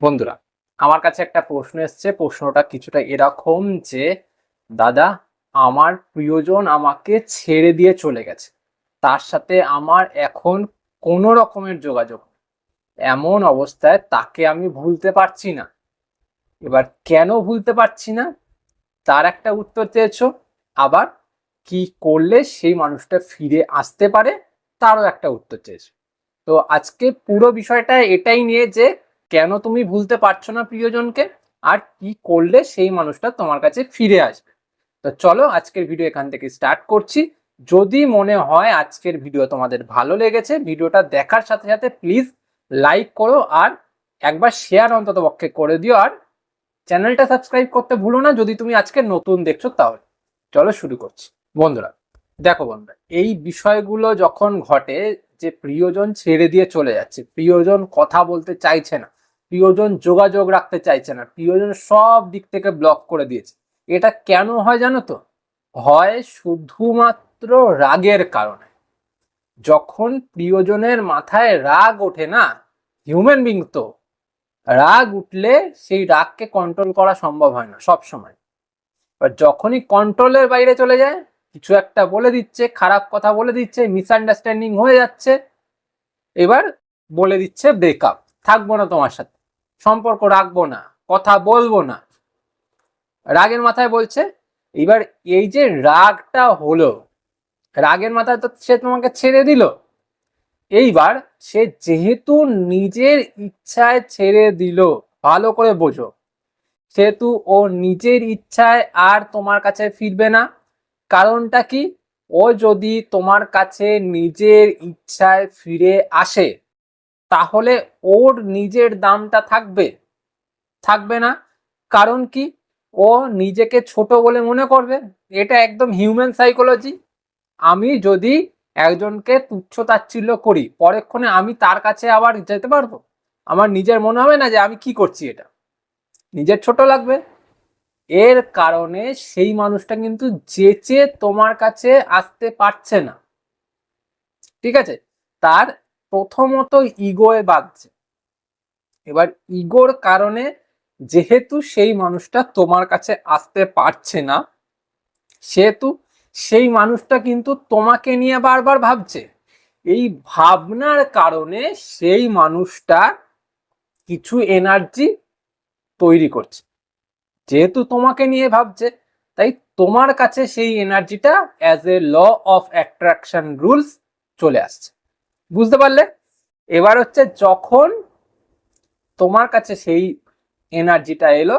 বন্ধুরা, আমার কাছে একটা প্রশ্ন এসছে। প্রশ্নটা কিছুটা এরকম যে, দাদা, আমার প্রিয়জন আমাকে ছেড়ে দিয়ে চলে গেছে। তার সাথে আমার এখন কোনো রকমের যোগাযোগ এমন অবস্থায় তাকে আমি ভুলতে পারছি না। এবার, কেন ভুলতে পারছি না? তার একটা উত্তর চেয়েছো। আবার, কি করলে সেই মানুষটা ফিরে আসতে পারে? তারও একটা উত্তর চেয়েছো। তো আজকে পুরো বিষয়টা এটাই নিয়ে যে কেন তুমি ভুলতে পারছ না প্রিয়জনকে? আর কি করলে সেই মানুষটা তোমার কাছে ফিরে আসবে? তো চলো আজকের ভিডিও এখান থেকে স্টার্ট করছি। যদি মনে হয় আজকের ভিডিও তোমাদের ভালো লেগেছে ভিডিওটা দেখার সাথে সাথে প্লিজ লাইক করো আর একবার শেয়ার অন্তত পক্ষে করে দিও। আর চ্যানেলটা সাবস্ক্রাইব করতে ভুলো না, যদি তুমি আজকে নতুন দেখছ তাহলে। চলো শুরু করছি। বন্ধুরা, দেখো বন্ধুরা, এই বিষয়গুলো যখন ঘটে যে প্রিয়জন ছেড়ে দিয়ে চলে যাচ্ছে, প্রিয়জন কথা বলতে চাইছে না প্রিয়জন যোগাযোগ রাখতে চাইছে না, প্রিয়জন সব দিক থেকে ব্লক করে দিয়েছে। এটা কেন হয় জানো তো? হয় শুধুমাত্র রাগের কারণে। যখন প্রিয়জনের মাথায় রাগ ওঠে না হিউম্যান বিং তো, রাগ উঠলে সেই রাগকে কন্ট্রোল করা সম্ভব হয় না সব সময় এবার যখনই কন্ট্রোলের বাইরে চলে যায়, কিছু একটা বলে দিচ্ছে, খারাপ কথা বলে দিচ্ছে মিসআন্ডারস্ট্যান্ডিং হয়ে যাচ্ছে, এবার বলে দিচ্ছে ব্রেকআপ থাকব না তোমার সাথে। সম্পর্ক রাখব না, কথা বলব না। রাগের মাথায় বলছে, এবার এই যে রাগটা হলো, রাগের মাথায় তো সে তোমাকে ছেড়ে দিল। এইবার সে যেহেতু নিজের ইচ্ছায় ছেড়ে দিল, ভালো করে বোঝো। সেহেতু ও নিজের ইচ্ছায় আর তোমার কাছে ফিরবে না। কারণটা কি? ও যদি তোমার কাছে নিজের ইচ্ছায় ফিরে আসে তাহলে ওর নিজের দামটা থাকবে। থাকবে না। কারণ কি? ও নিজেকে ছোট বলে মনে করবে। এটা একদম হিউম্যান সাইকোলজি আমি যদি একজনকে তুচ্ছ তাচ্ছিল্য করি, পরেক্ষণে আমি তার কাছে আবার যেতে পারব? আমার নিজের মনে হবে না যে আমি কি করছি এটা। নিজের ছোট লাগবে। এর কারণে সেই মানুষটা কিন্তু যেচে তোমার কাছে আসতে পারছে না। ঠিক আছে? তার প্রথমত ইগোয়ে বাঁধছে এবার ইগোর কারণে যেহেতু সেই মানুষটা তোমার কাছে আসতে পারছে না, সেহেতু সেই মানুষটা কিন্তু তোমাকে নিয়ে বারবার ভাবছে। এই ভাবনার কারণে সেই মানুষটা কিছু এনার্জি তৈরি করছে। যেহেতু তোমাকে নিয়ে ভাবছে, তাই তোমার কাছে সেই এনার্জিটা as a law of attraction rules চলে আসছে। বুঝতে পারলে? এবার হচ্ছে যখন তোমার কাছে সেই এনার্জিটা এলো,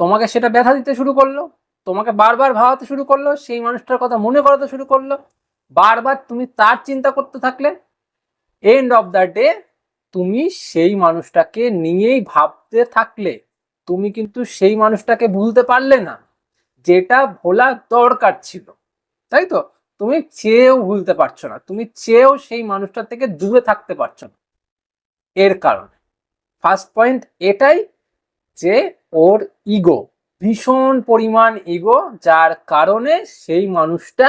তোমাকে সেটা ব্যথা দিতে শুরু করল, তোমাকে বারবার ভাবাতে শুরু করল, সেই মানুষটার কথা মনে করাতে শুরু করল, বারবার তুমি তার চিন্তা করতে থাকলে এন্ড অফ দ্য ডে তুমি সেই মানুষটাকে নিয়েই ভাবতে থাকলে, তুমি কিন্তু সেই মানুষটাকে ভুলতে পারলে না, যেটা ভোলা দরকার ছিল। তাই তো? তুমি চেয়েও ভুলতে পারছ না। তুমি চেয়েও সেই মানুষটার থেকে দূরে থাকতে পারছ না। এর কারণে। ফার্স্ট পয়েন্ট এটাই যে ওর ইগো ভীষণ পরিমাণ ইগো যার কারণে সেই মানুষটা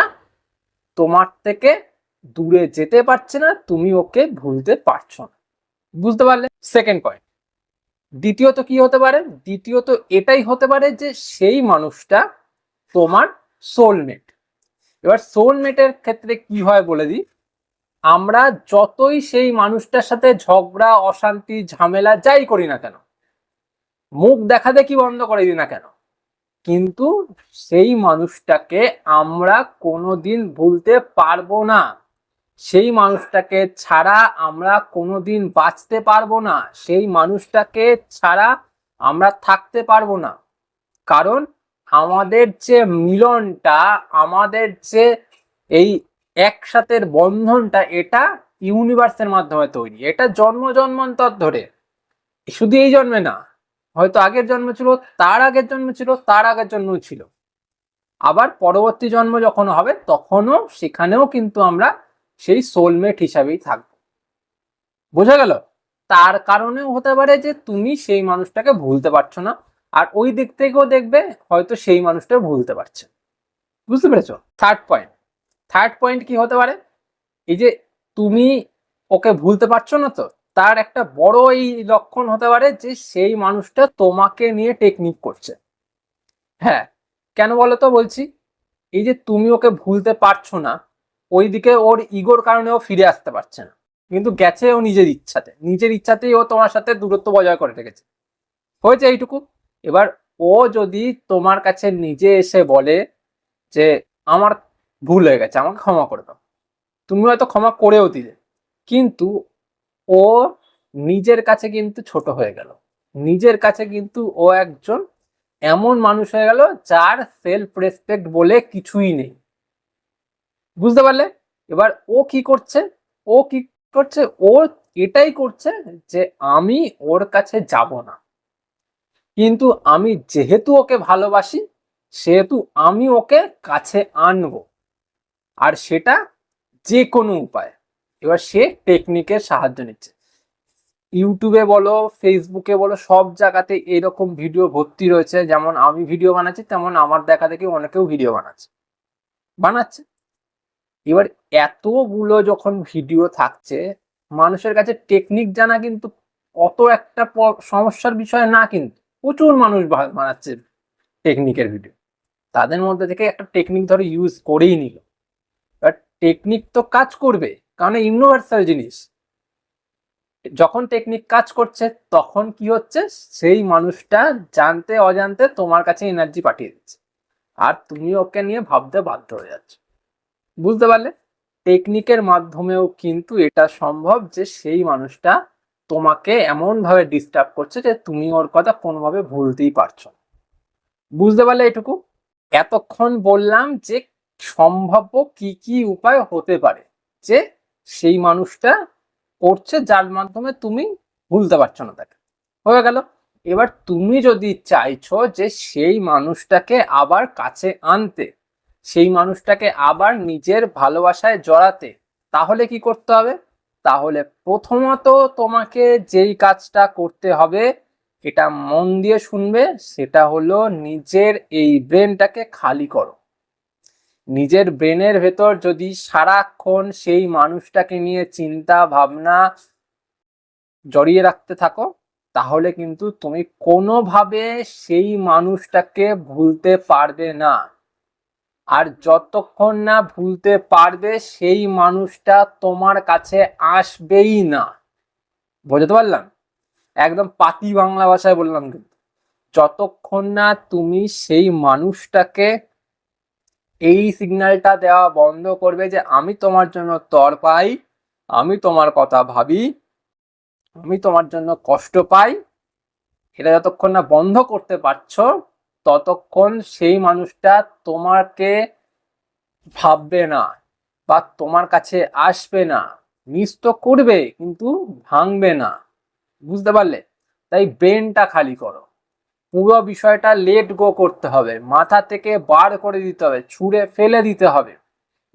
তোমার থেকে দূরে যেতে পারছে না, তুমি ওকে ভুলতে পারছ না। বুঝতে পারলে? সেকেন্ড পয়েন্ট দ্বিতীয়ত কি হতে পারে? দ্বিতীয়ত এটাই হতে পারে যে সেই মানুষটা তোমার সোলমেট এবার সোলমেটের ক্ষেত্রে কি হয় বলে দিই? আমরা যতই সেই মানুষটার সাথে ঝগড়া, অশান্তি, ঝামেলা যাই করি না কেন, মুখ দেখা দেখি বন্ধ করে দিই না কেন, কিন্তু সেই মানুষটাকে আমরা কোনোদিন ভুলতে পারব না। সেই মানুষটাকে ছাড়া আমরা কোনোদিন বাঁচতে পারব না। সেই মানুষটাকে ছাড়া আমরা থাকতে পারব না। কারণ আমাদের যে মিলনটা, আমাদের যে এই একসাথের বন্ধনটা, এটা ইউনিভার্সের মাধ্যমে তৈরি। এটা জন্ম জন্মান্তর ধরে। শুধু এই জন্মে না, হয়তো আগের জন্ম ছিল, তার আগের জন্ম ছিল, তার আগের জন্ম ছিল। আবার পরবর্তী জন্ম যখন হবে, তখনও সেখানেও কিন্তু আমরা সেই সোলমেট হিসাবেই থাকব। বোঝা গেল? তার কারণেও হতে পারে যে তুমি সেই মানুষটাকে ভুলতে পারছ না। আর ওই দিক থেকেও দেখবে হয়তো সেই মানুষটা ভুলতে পারছে। বুঝতে পেরেছ? থার্ড পয়েন্ট থার্ড পয়েন্ট কি হতে পারে? এই যে তুমি ওকে ভুলতে পারছ না তো, তার একটা বড় এই লক্ষণ হতে পারে যে সেই মানুষটা তোমাকে নিয়ে টেকনিক করছে। হ্যাঁ কেন বলো তো বলছি? এই যে তুমি ওকে ভুলতে পারছ না ওইদিকে ওর ইগোর কারণে ও ফিরে আসতে পারছে না। কিন্তু গেছে ও নিজের ইচ্ছাতে। নিজের ইচ্ছাতেই ও তোমার সাথে দূরত্ব বজায় করে রেখেছে। হয়েছে এইটুকু? এবার ও যদি তোমার কাছে নিজে এসে বলে যে আমার ভুল হয়ে গেছে, আমাকে ক্ষমা করে দাও। তুমি হয়তো ক্ষমা করেও দিলে, কিন্তু ও নিজের কাছে কিন্তু ছোট হয়ে গেল। নিজের কাছে কিন্তু ও একজন এমন মানুষ হয়ে গেল যার সেলফ রেসপেক্ট বলে কিছুই নেই। বুঝতে পারলে? এবার ও কি করছে? ও কি করছে? ও এটাই করছে যে আমি ওর কাছে যাব না। কিন্তু আমি যেহেতু ওকে ভালোবাসি, সেহেতু আমি ওকে কাছে আনব। আর সেটা যে কোনো উপায়। এবার সে টেকনিকের সাহায্য নিচ্ছে। ইউটিউবে বলো ফেসবুকে বলো, সব জায়গাতে এরকম ভিডিও ভর্তি রয়েছে। যেমন আমি ভিডিও বানাচ্ছি, তেমন আমার দেখা দেখি অনেকেও ভিডিও বানাচ্ছে। বানাচ্ছে। এবার এতগুলো যখন ভিডিও থাকছে, মানুষের কাছে টেকনিক জানা কিন্তু অত একটা সমস্যার বিষয় না কিন্তু। প্রচুর মানুষ বানাচ্ছে টেকনিকের ভিডিও তাদের মধ্যে থেকে একটা টেকনিক ধরো ইউজ করেই নিল। এবার টেকনিক তো কাজ করবে, কারণ ইউনিভার্সাল জিনিস। যখন টেকনিক কাজ করছে, তখন কি হচ্ছে? সেই মানুষটা জানতে, অজান্তে তোমার কাছে এনার্জি পাঠিয়ে দিচ্ছে। আর তুমি ওকে নিয়ে ভাবতে বাধ্য হয়ে যাচ্ছ। বুঝতে পারলে? টেকনিকের মাধ্যমেও কিন্তু এটা সম্ভব যে সেই মানুষটা তোমাকে এমন ভাবে ডিস্টার্ব করছে যে তুমি ওর কথা কোনোভাবে ভুলতেই পারছ বুঝতে পারলে এটুকু? এতক্ষণ বললাম যে সম্ভাব্য কি কি উপায় হতে পারে যে সেই মানুষটা করছে যার মাধ্যমে তুমি ভুলতে পারছ না তাকে। হয়ে গেল। এবার তুমি যদি চাইছো যে সেই মানুষটাকে আবার কাছে আনতে, সেই মানুষটাকে আবার নিজের ভালোবাসায় জড়াতে, তাহলে কি করতে হবে? তাহলে প্রথমত তোমাকে যেই কাজটা করতে হবে, এটা মন দিয়ে শুনবে, সেটা হলো নিজের এই ব্রেনটাকে খালি করো। নিজের ব্রেনের ভেতর যদি সারাক্ষণ সেই মানুষটাকে নিয়ে চিন্তা, ভাবনা জড়িয়ে রাখতে থাকো, তাহলে কিন্তু তুমি কোনোভাবে সেই মানুষটাকে ভুলতে পারবে না। আর যতক্ষণ না ভুলতে পারবে, সেই মানুষটা তোমার কাছে আসবেই না। বোঝাতে পারলাম? একদম পাতি বাংলা ভাষায় বললাম কিন্তু। যতক্ষণ না তুমি সেই মানুষটাকে এই সিগন্যালটা দেওয়া বন্ধ করবে যে, আমি তোমার জন্য তর পাই, আমি তোমার কথা ভাবি, আমি তোমার জন্য কষ্ট পাই, এটা যতক্ষণ না বন্ধ করতে পারছ ততক্ষণ সেই মানুষটা তোমাকে ভাববে না বা তোমার কাছে আসবে না। মিস তো করবে, কিন্তু ভাঙবে না। বুঝতে পারলে? তাই ব্রেনটা খালি করো। পুরো বিষয়টা লেট গো করতে হবে। মাথা থেকে বার করে দিতে হবে, ছুঁড়ে ফেলে দিতে হবে।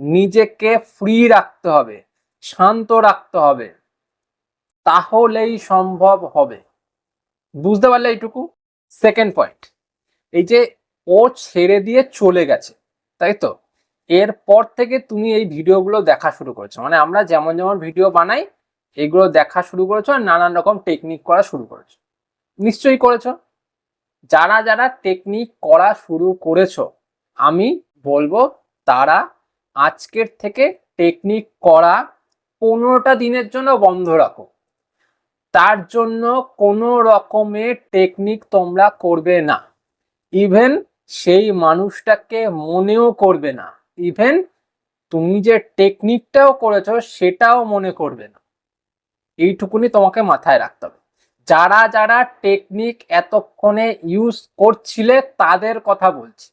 নিজেকে ফ্রি রাখতে হবে, শান্ত রাখতে হবে। তাহলেই সম্ভব হবে। বুঝতে পারলে এইটুকু? সেকেন্ড পয়েন্ট এই যে ও ছেড়ে দিয়ে চলে গেছে, তাই তো? এরপর থেকে তুমি এই ভিডিওগুলো দেখা শুরু করেছ। মানে আমরা যেমন যেমন ভিডিও বানাই, এগুলো দেখা শুরু করেছ আর নানান রকম টেকনিক করা শুরু করেছ। নিশ্চয়ই করেছ। যারা যারা টেকনিক করা শুরু করেছ, আমি বলব তারা আজকের থেকে টেকনিক করা পনেরোটা দিনের জন্য বন্ধ রাখো। তার জন্য কোনো রকমের টেকনিক তোমরা করবে না। ইভেন সেই মানুষটাকে মনেও করবে না। ইভেন তুমি যে টেকনিকটাও করেছ, সেটাও মনে করবে না। এইটুকুনি তোমাকে মাথায় রাখতে হবে। যারা যারা টেকনিক এতক্ষণে ইউজ করছিলে, তাদের কথা বলছি।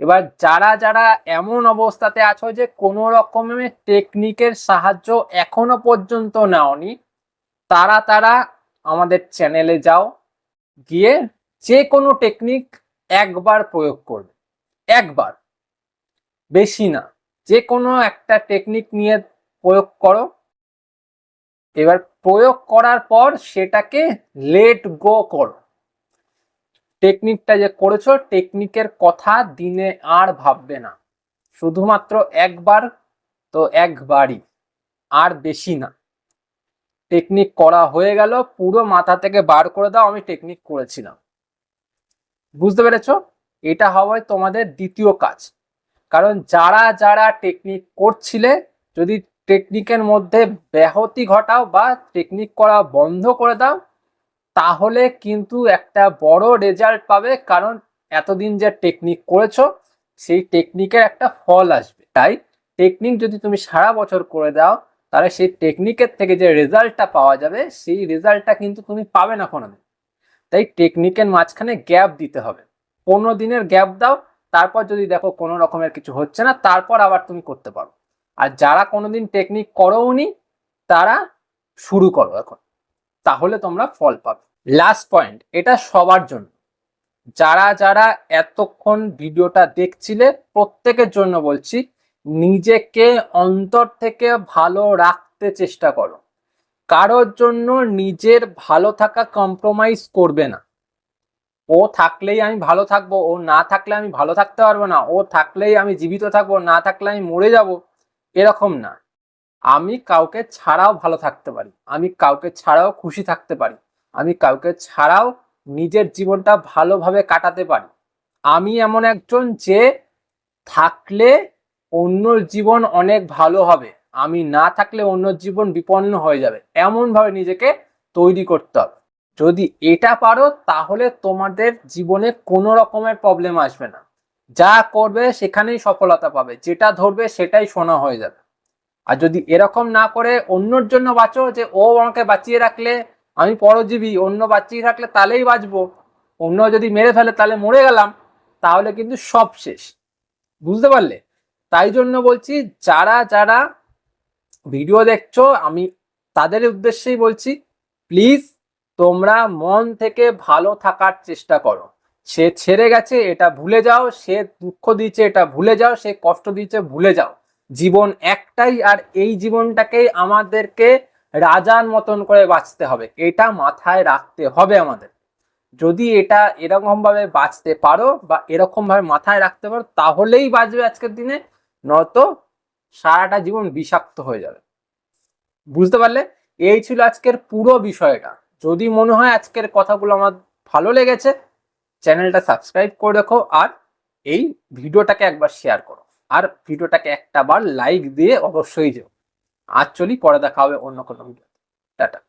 এবার যারা যারা এমন অবস্থাতে আছো যে কোনো রকমের টেকনিকের সাহায্য এখনও পর্যন্ত নাওনি, তারা তারা আমাদের চ্যানেলে যাও। গিয়ে যে কোনো টেকনিক একবার প্রয়োগ করবে। একবার। বেশি না। যে কোনো একটা টেকনিক নিয়ে প্রয়োগ করো। এবার প্রয়োগ করার পর সেটাকে লেট গো করো। টেকনিকটা যে করেছ টেকনিকের কথা দিনে আর ভাববে না। শুধুমাত্র একবার তো একবারই। আর বেশি না। টেকনিক করা হয়ে গেল, পুরো মাথা থেকে বার করে দাও, আমি টেকনিক করেছিলাম। বুঝতে পেরেছ? এটা হওয়ায় তোমাদের দ্বিতীয় কাজ। কারণ যারা যারা টেকনিক করছিলে, যদি টেকনিকের মধ্যে ব্যাহতি ঘটাও বা টেকনিক করা বন্ধ করে দাও, তাহলে কিন্তু একটা বড় রেজাল্ট পাবে। কারণ এতদিন যে টেকনিক করেছ, সেই টেকনিকের একটা ফল আসবে। তাই টেকনিক যদি তুমি সারা বছর করে দাও, তাহলে সেই টেকনিকের থেকে যে রেজাল্টটা পাওয়া যাবে, সেই রেজাল্টটা কিন্তু তুমি পাবে না কোনোদিন। তাই টেকনিকের মাঝখানে গ্যাপ দিতে হবে। পনেরো দিনের গ্যাপ দাও, তারপর যদি দেখো কোনো রকমের কিছু হচ্ছে না, তারপর আবার তুমি করতে পারো। আর যারা কোনোদিন টেকনিক করোনি তারা শুরু করো এখন। তাহলে তোমরা ফল পাবে। লাস্ট পয়েন্ট এটা সবার জন্য। যারা যারা এতক্ষণ ভিডিওটা দেখছিলে, প্রত্যেকের জন্য বলছি, নিজেকে অন্তর থেকে ভালো রাখতে চেষ্টা করো। কারোর জন্য নিজের ভালো থাকা কম্প্রোমাইজ করবে না। ও থাকলেই আমি ভালো থাকব, ও না থাকলে আমি ভালো থাকতে পারব না, ও থাকলেই আমি জীবিত থাকব, না থাকলে আমি মরে যাব, এরকম না। আমি কাউকে ছাড়াও ভালো থাকতে পারি, আমি কাউকে ছাড়াও খুশি থাকতে পারি, আমি কাউকে ছাড়াও নিজের জীবনটা ভালোভাবে কাটাতে পারি। আমি এমন একজন যে থাকলে অন্য জীবন অনেক ভালো হবে। আমি না থাকলে অন্য জীবন বিপন্ন হয়ে যাবে। এমনভাবে নিজেকে তৈরি করতে হবে। যদি এটা পারো, তাহলে তোমাদের জীবনে কোনো রকমের প্রবলেম আসবে না। যা করবে সেখানেই সফলতা পাবে। যেটা ধরবে সেটাই শোনা হয়ে যাবে। আর যদি এরকম না করে, অন্যর জন্য বাঁচো যে, ও আমাকে বাঁচিয়ে রাখলে, আমি পরজীবী, অন্য বাঁচিয়ে রাখলে তাহলেই বাঁচবো। অন্য যদি মেরে ফেলে, তাহলে মরে গেলাম। তাহলে কিন্তু সব শেষ। বুঝতে পারলে? তাই জন্য বলছি, যারা যারা ভিডিও দেখছ, আমি তাদের উদ্দেশ্যেই বলছি প্লিজ তোমরা মন থেকে ভালো থাকার চেষ্টা করো। সে ছেড়ে গেছে, এটা ভুলে যাও, সে দুঃখ দিচ্ছে এটা ভুলে যাও, সে কষ্ট দিচ্ছে ভুলে যাও। জীবন একটাই, আর এই জীবনটাকেই আমাদেরকে রাজার মতন করে বাঁচতে হবে, এটা মাথায় রাখতে হবে আমাদের। যদি এটা এরকম ভাবে বাঁচতে পারো বা এরকম ভাবে মাথায় রাখতে পারো, তাহলেই বাঁচবে আজকের দিনে, নয়তো সারাটা জীবন বিষাক্ত হয়ে যাবে। বুঝতে পারলে? এই ছিল আজকের পুরো বিষয়টা। যদি মনে হয় আজকের কথাগুলো আমার ভালো লেগেছে, চ্যানেলটা সাবস্ক্রাইব করে রাখো আর এই ভিডিওটাকে একবার শেয়ার করো। আর ভিডিওটাকে একটা বার লাইক দিয়ে অবশ্যই যেও। আজ চলি, পরে দেখা হবে অন্য কোনো ভিডিও টাটা।